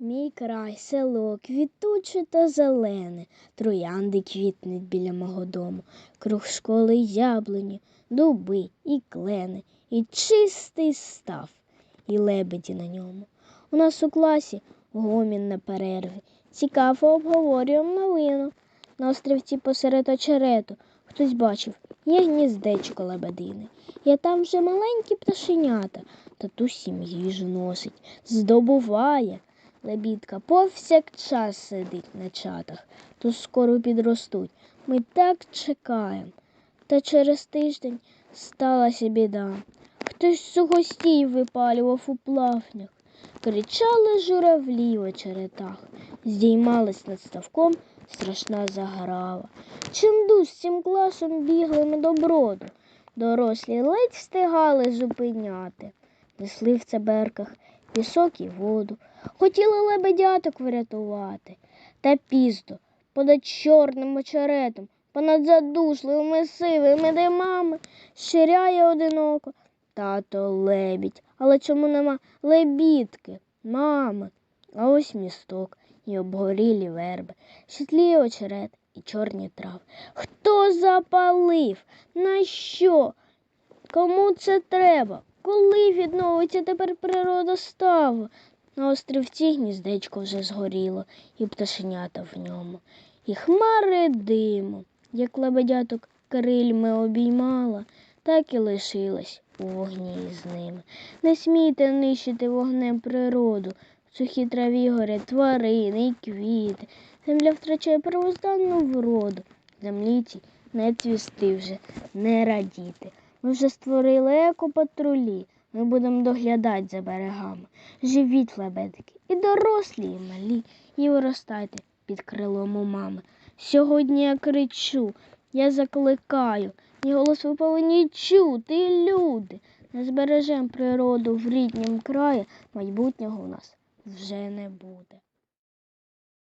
Мій край, село, квітуче та зелене, троянди квітнуть біля мого дому, круг школи яблуні, дуби і клени, і чистий став, і лебеді на ньому. У нас у класі гомін на перерві, цікаво обговорюємо новину. На острівці посеред очерету хтось бачив, є гніздечко лебедине. Я там вже маленькі пташенята, татусь їм їжу носить, здобуває. Лебідка повсякчас сидить на чатах, то скоро підростуть. Ми так чекаємо. Та через тиждень сталася біда. Хтось з сухостій випалював у плавнях, кричали журавлі в очеретах, здіймалась над ставком страшна заграва. Чимду з цим класом бігли ми до броду. Дорослі ледь встигали зупиняти, несли в цеберках пісок і воду. Хотіли лебедяток врятувати. Та пізно, понад чорним очеретом, понад задушливими сивими димами, щиряє одиноко. Тато лебідь, але чому нема лебідки, мами? А ось місток і обгорілі верби, світлі очерет і чорні трав. Хто запалив? На що? Кому це треба? Коли відновиться тепер природа ставу? На острівці гніздечко вже згоріло, і пташенята в ньому, і хмари диму, як лебедяток крильми обіймала, так і лишилась у вогні з ними. Не смійте нищити вогнем природу, в сухій траві горять тварини і квіти. Земля втрачає первозданну вроду. Землі цій не цвісти вже, не радіти. Ми вже створили екопатрулі. Ми будемо доглядати за берегами. Живіть, лебедики, і дорослі, і малі, і виростайте під крилом у мами. Сьогодні я кричу, я закликаю, мій голос ви повинні чути, люди. Не збережемо природу в ріднім краї, майбутнього у нас вже не буде.